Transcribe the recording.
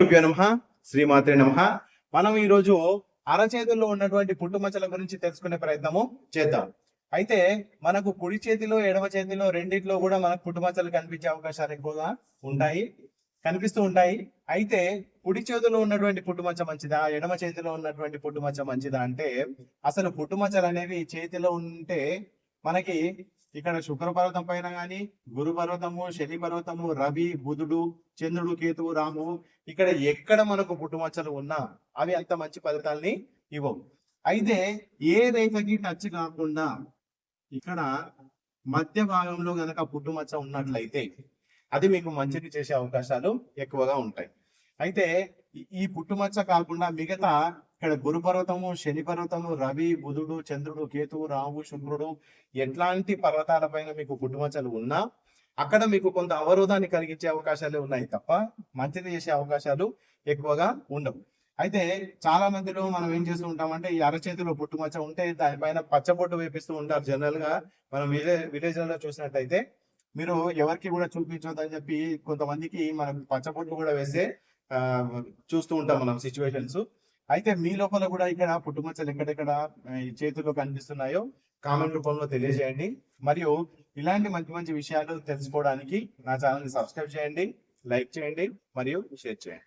నమ శ్రీమాత్రే నమ. మనం ఈ రోజు అరచేతుల్లో ఉన్నటువంటి పుట్టుమచ్చల గురించి తెలుసుకునే ప్రయత్నము చేద్దాం. అయితే మనకు కుడి చేతిలో ఎడమ చేతిలో రెండిట్లో కూడా మనకు పుట్టుమచ్చలు కనిపించే అవకాశాలు ఎక్కువగా ఉంటాయి కనిపిస్తూ ఉంటాయి. అయితే కుడి చేతిలో ఉన్నటువంటి పుట్టుమచ్చ మంచిదా ఎడమ చేతిలో ఉన్నటువంటి పుట్టుమచ్చ మంచిదా అంటే అసలు పుట్టుమచ్చలు అనేవి చేతిలో ఉంటే మనకి ఇక్కడ శుక్ర పర్వతం పైన గాని గురు పర్వతము శని పర్వతము రవి బుధుడు చంద్రుడు కేతువు రాము ఇక్కడ ఎక్కడ మనకు పుట్టుమచ్చలు ఉన్నా అవి అంత మంచి ఫలితాల్ని ఇవ్వవు. అయితే ఏ రేఖకి టచ్ కాకుండా ఇక్కడ మధ్య భాగంలో గనక పుట్టుమచ్చ ఉన్నట్లయితే అది మీకు మంచిది చేసే అవకాశాలు ఎక్కువగా ఉంటాయి. అయితే ఈ పుట్టుమచ్చ కాకుండా మిగతా ఇక్కడ గురు పర్వతము శని పర్వతము రవి బుధుడు చంద్రుడు కేతువు రాహు శుక్రుడు ఎట్లాంటి పర్వతాల పైన మీకు కుటుంబచలు ఉన్నా అక్కడ మీకు కొంత అవరోధాన్ని కలిగించే అవకాశాలు ఉన్నాయి తప్ప మంచిది చేసే అవకాశాలు ఎక్కువగా ఉండవు. అయితే చాలా మందిలో మనం ఏం చేస్తూ ఉంటామంటే ఈ అరచేతిలో పుట్టుమచ్చ ఉంటే దానిపైన పచ్చబొట్టు వేపిస్తూ ఉంటారు. జనరల్గా మనం విలేజ్ విలేజ్లో చూసినట్టయితే మీరు ఎవరికి కూడా చూపించొద్దని చెప్పి కొంతమందికి మనం పచ్చబొట్టు కూడా వేస్తే ఆ, చూస్తూ ఉంటాం మనం సిచ్యువేషన్స్ అయితే మీ లోపల కూడా ఇక్కడ పుట్టుమచ్చలు ఎక్కడెక్కడ చేతుల్లో కనిపిస్తున్నాయో కామెంట్ రూపంలో తెలియజేయండి. మరియు ఇలాంటి మంచి మంచి విషయాలు తెలుసుకోవడానికి నా ఛానల్ని సబ్స్క్రైబ్ చేయండి లైక్ చేయండి మరియు షేర్ చేయండి.